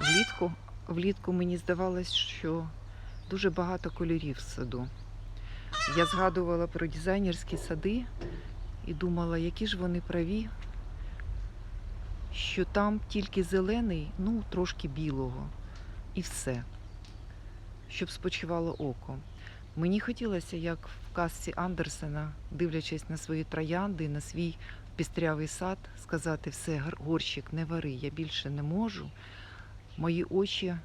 Влітку, влітку мені здавалось, що дуже багато кольорів в саду. Я згадувала про дизайнерські сади і думала, які ж вони праві, що там тільки зелений, ну трошки білого, і все, щоб спочивало око. Мені хотілося, як в казці Андерсена, дивлячись на свої троянди, на свій пістрявий сад, сказати все, горщик, не вари, я більше не можу. Мої очі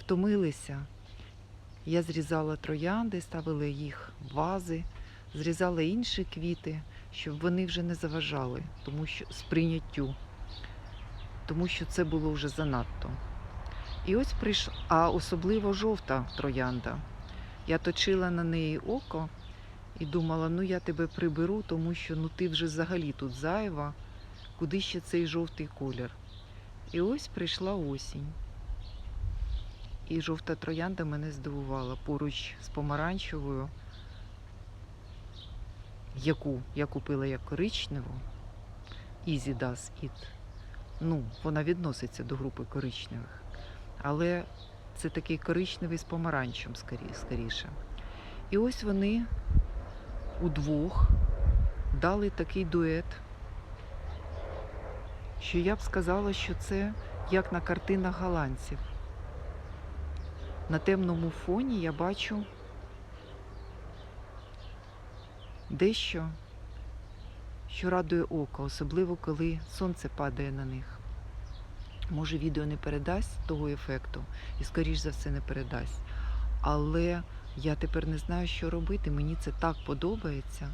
втомилися. Я зрізала троянди, ставила їх в вази, зрізала інші квіти, щоб вони вже не заважали, тому що сприйняттю, тому що це було вже занадто. І ось прийшла, а особливо жовта троянда. Я точила на неї око і думала, ну я тебе приберу, тому що ну ти вже взагалі тут зайва, куди ще цей жовтий колір. І ось прийшла осінь. І жовта троянда мене здивувала поруч з помаранчевою, яку я купила як коричневу, Easy Does It. Ну, вона відноситься до групи коричневих. Але це такий коричневий з помаранчем скоріше. І ось вони удвох дали такий дует, що я б сказала, що це як на картинах голландців. На темному фоні я бачу дещо, що радує око, особливо коли сонце падає на них. Може, відео не передасть того ефекту, і, скоріш за все, не передасть. Але я тепер не знаю, що робити. Мені це так подобається,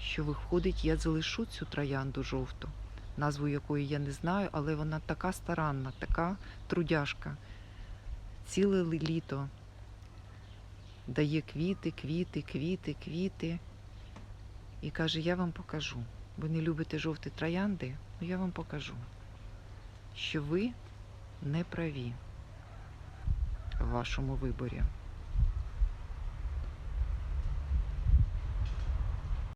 що виходить, я залишу цю троянду жовту, назву якої я не знаю, але вона така старанна, така трудяшка. Ціле літо дає квіти, квіти, квіти, квіти. І каже, я вам покажу. Ви не любите жовті троянди, ну я вам покажу, що ви не праві в вашому виборі.